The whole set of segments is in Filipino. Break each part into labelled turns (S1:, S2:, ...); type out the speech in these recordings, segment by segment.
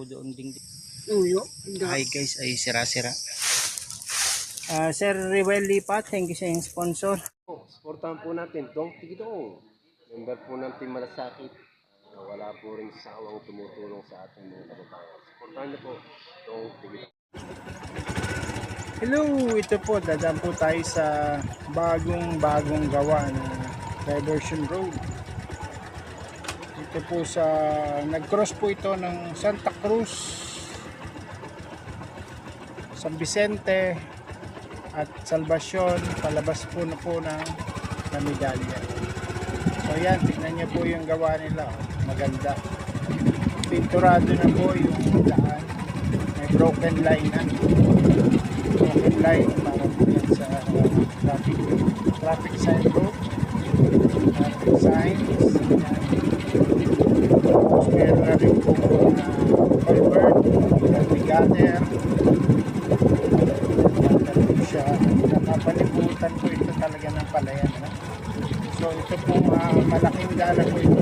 S1: po doon ding
S2: Uyo.
S1: ay guys ay sira-sira. Ah, Sir Rewel Lipat, thank you sa inyong sponsor.
S3: Po, supportahan po natin Dong Tigidong. Member po ng Team Malasakit. na wala po rin sawang tumutulong sa ating mga kababayan. Supportahan niyo po Dong Tigidong.
S1: Hello, ito po, dadaan po tayo sa bagong-bagong gawa ng diversion road. Ito po sa, nag-cross po ito ng Santa Cruz, San Vicente, at Salvacion, palabas po na po ng Namidalya. So yan, tignan niyo po yung gawa nila, oh. maganda. Pinturado na po yung daan, may broken line na broken line para po yan sa uh, traffic traffic sign road traffic signs. Tapos meron na rin po may gutter gutter po siya nakapalibutan po ito talaga ng palayan so ito po uh, malaking dala po ito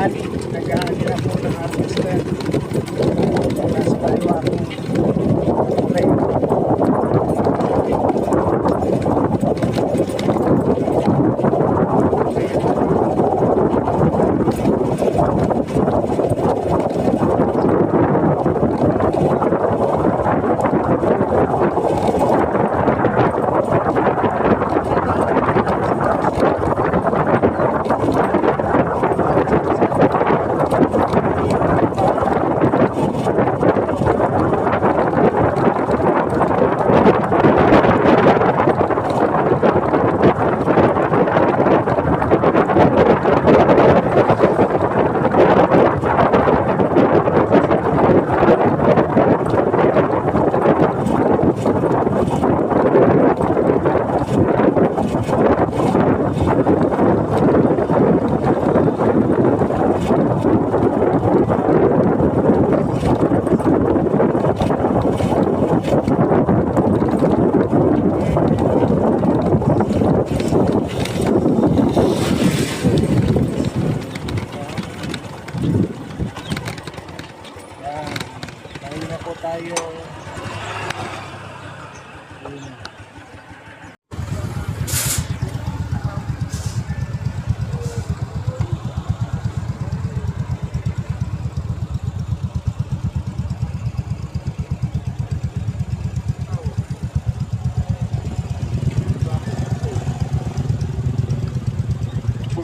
S1: nag-aani. Nag-aani po ng harvester.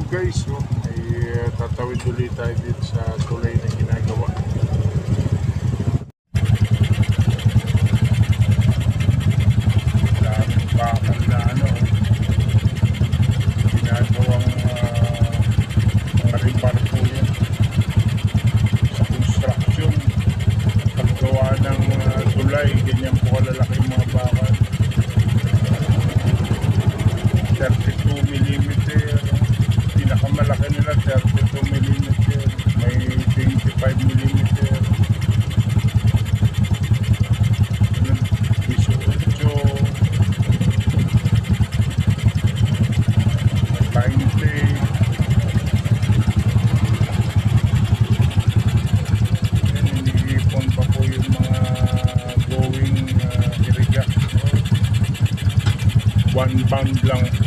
S2: guys oh, ay eh, tatawid ulit tayo dito sa tulay na ginagawa. Daming bakal na ano ginagawang ah, uh, maripar po yan. Sa construction paggawa ng ah, tulay ganyan bang bang lang.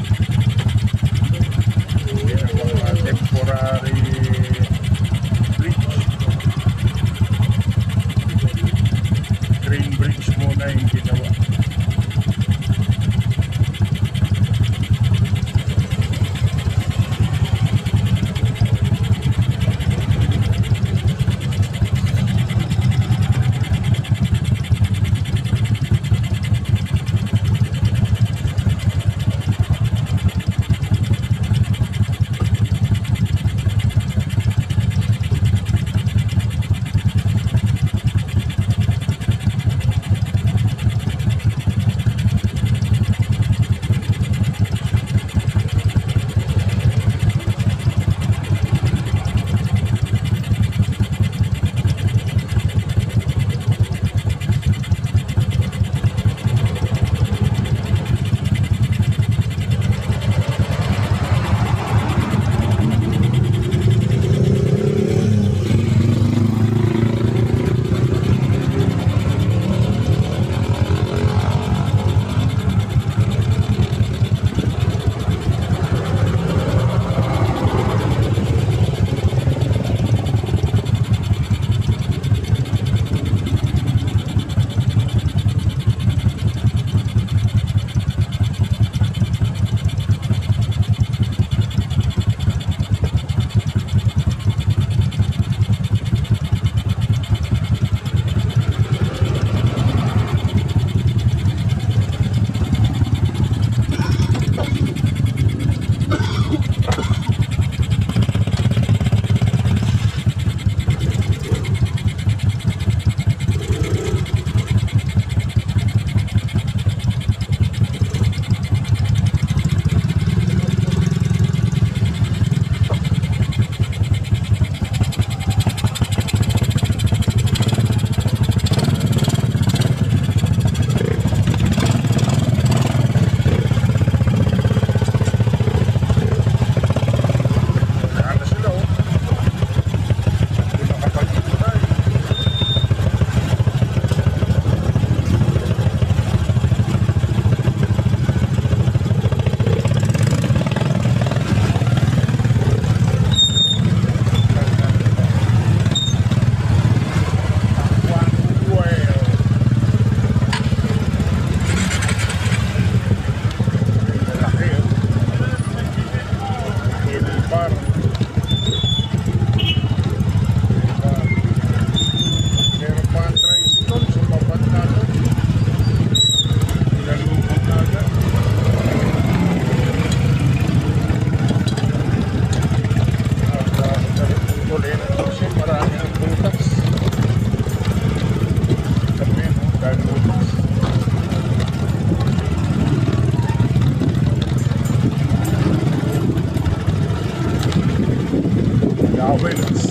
S2: Alveiras.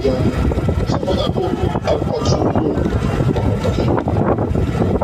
S2: Yeah. Apple, Apple, Apple, Apple,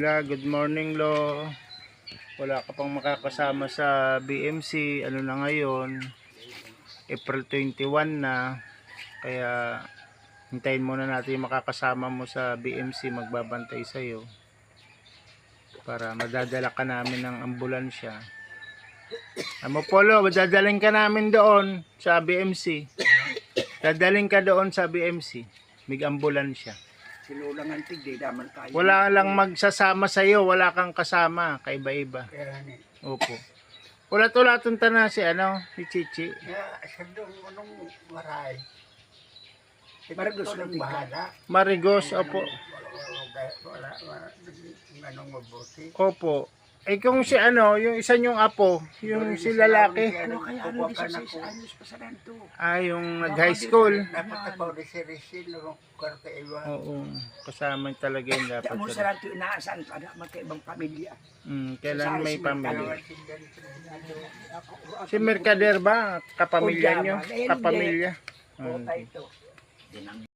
S1: Ila, good morning, Lo. Wala ka pang makakasama sa BMC. Ano na ngayon? April 21 na. Kaya, hintayin muna natin yung makakasama mo sa BMC. Magbabantay sa'yo. Para madadala ka namin ng ambulansya. Amo Polo, madadaling ka namin doon sa BMC. Dadaling ka doon sa BMC. May
S4: Sinulang ang tigdi, daman tayo.
S1: Wala lang magsasama sa iyo, wala kang kasama, kaiba-iba.
S4: Kaya ni.
S1: Opo. Wala to latunta na si ano, si Chichi.
S4: Kaya sa doon, anong maray? Maragos lang bahala.
S1: Marigos, opo.
S4: Wala, wala, wala, anong mabuti.
S1: Opo. Eh kung si ano, yung isa niyong apo, yung si lalaki,
S4: Ano kaya ano, 16 anos pa sa nanto.
S1: ah, yung nag-high school.
S4: Dapat ako di si Rizal, no? Karta iba.
S1: Oo, kasama talaga yun dapat.
S4: Kaya mo sa nanto, inaasan pa na magkaibang pamilya.
S1: Mm, kailan may pamilya. Si Mercader ba? Kapamilya
S4: O,
S1: nyo?
S4: Java. Eh.
S1: Kapamilya?
S4: ako